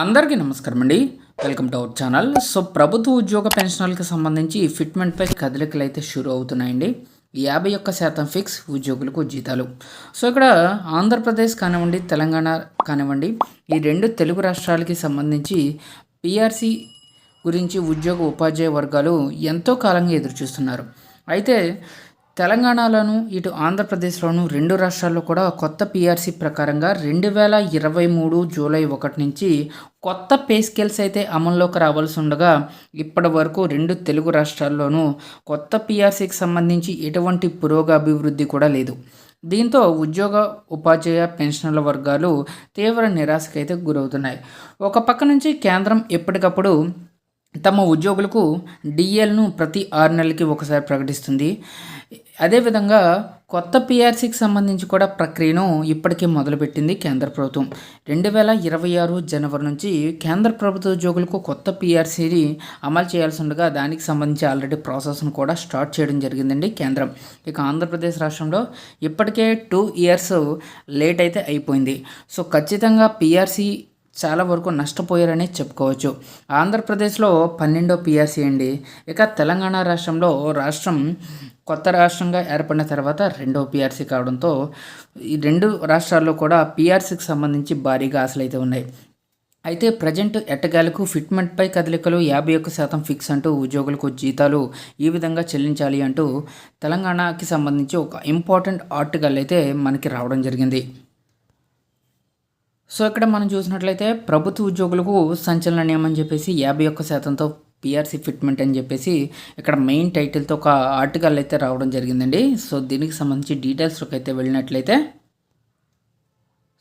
అందరికీ నమస్కారం అండి. Welcome to our channel. So ప్రభుత్వ ఉద్యోగ పెన్షనర్లకు సంబంధించి ఫిట్మెంట్పై కదలికలు అయితే షురు అవుతున్నాయండి. యాభై ఒక్క శాతం ఫిక్స్ ఉద్యోగులకు జీతాలు. సో ఇక్కడ ఆంధ్రప్రదేశ్ కానివ్వండి తెలంగాణ కానివ్వండి ఈ రెండు తెలుగు రాష్ట్రాలకి సంబంధించి పిఆర్సి గురించి ఉద్యోగ ఉపాధ్యాయ వర్గాలు ఎంతో కాలంగా ఎదురుచూస్తున్నారు. అయితే తెలంగాణలోను ఇటు ఆంధ్రప్రదేశ్లోను రెండు రాష్ట్రాల్లో కూడా కొత్త పిఆర్సీ ప్రకారంగా రెండు వేల ఇరవై మూడు జూలై ఒకటి నుంచి కొత్త పే స్కేల్స్ అయితే అమల్లోకి రావాల్సి ఉండగా ఇప్పటి వరకు రెండు తెలుగు రాష్ట్రాల్లోనూ కొత్త పిఆర్సీకి సంబంధించి ఎటువంటి పురోగాభివృద్ధి కూడా లేదు. దీంతో ఉద్యోగ ఉపాధ్యాయ పెన్షనర్ల వర్గాలు తీవ్ర నిరాశకైతే గురవుతున్నాయి. ఒక పక్క నుంచి కేంద్రం ఎప్పటికప్పుడు తమ ఉద్యోగులకు డిఎల్ను ప్రతి ఆరు నెలలకి ఒకసారి ప్రకటిస్తుంది. అదేవిధంగా కొత్త పిఆర్సీకి సంబంధించి కూడా ప్రక్రియను ఇప్పటికే మొదలుపెట్టింది కేంద్ర ప్రభుత్వం. రెండు వేల ఇరవై ఆరు జనవరి నుంచి కేంద్ర ప్రభుత్వ ఉద్యోగులకు కొత్త పిఆర్సీని అమలు చేయాల్సి ఉండగా దానికి సంబంధించి ఆల్రెడీ ప్రాసెస్ను కూడా స్టార్ట్ చేయడం జరిగిందండి కేంద్రం. ఇక ఆంధ్రప్రదేశ్ రాష్ట్రంలో ఇప్పటికే టూ ఇయర్స్ లేట్ అయితే అయిపోయింది. సో ఖచ్చితంగా పీఆర్సీ చాలా వరకు నష్టపోయారని చెప్పుకోవచ్చు. ఆంధ్రప్రదేశ్లో పన్నెండో పిఆర్సీ అండి. ఇక తెలంగాణ రాష్ట్రంలో రాష్ట్రం కొత్త రాష్ట్రంగా ఏర్పడిన తర్వాత రెండో పిఆర్సీ కావడంతో ఈ రెండు రాష్ట్రాల్లో కూడా పిఆర్సీకి సంబంధించి భారీగా ఆశలైతే ఉన్నాయి. అయితే ప్రజెంట్ ఎట్టగాలకు ఫిట్మెంట్పై కదలికలు యాభై ఒక్క శాతం ఫిక్స్ అంటూ ఉద్యోగులకు జీతాలు ఈ విధంగా చెల్లించాలి అంటూ తెలంగాణకి సంబంధించి ఒక ఇంపార్టెంట్ ఆర్టికల్ అయితే మనకి రావడం జరిగింది. సో ఇక్కడ మనం చూసినట్లయితే ప్రభుత్వ ఉద్యోగులకు సంచలన నియమం చెప్పేసి యాభై ఒక్క శాతంతో పిఆర్సీ ఫిట్మెంట్ అని చెప్పేసి ఇక్కడ మెయిన్ టైటిల్తో ఒక ఆర్టికల్ అయితే రావడం జరిగిందండి. సో దీనికి సంబంధించి డీటెయిల్స్లోకి అయితే వెళ్ళినట్లయితే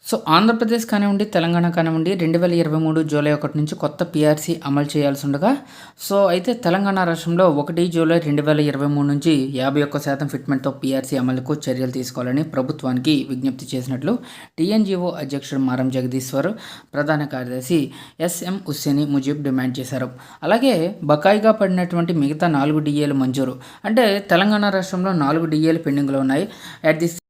సో ఆంధ్రప్రదేశ్ కానివ్వండి తెలంగాణ కానివ్వండి రెండు వేల ఇరవై మూడు జూలై ఒకటి నుంచి కొత్త పిఆర్సీ అమలు చేయాల్సి ఉండగా సో అయితే తెలంగాణ రాష్ట్రంలో ఒకటి జూలై రెండు వేల ఇరవై మూడు నుంచి యాభై ఒక్క శాతం ఫిట్మెంట్తో పీఆర్సీ అమలుకు చర్యలు తీసుకోవాలని ప్రభుత్వానికి విజ్ఞప్తి చేసినట్లు టీఎన్జీఓ అధ్యక్షుడు మారం జగదీశ్వర్ ప్రధాన కార్యదర్శి ఎస్ఎం హుస్సేని ముజీబ్ డిమాండ్ చేశారు. అలాగే బకాయిగా పడినటువంటి మిగతా నాలుగు డిఏలు మంజూరు. అంటే తెలంగాణ రాష్ట్రంలో నాలుగు డిఏలు పెండింగ్లో ఉన్నాయి. At the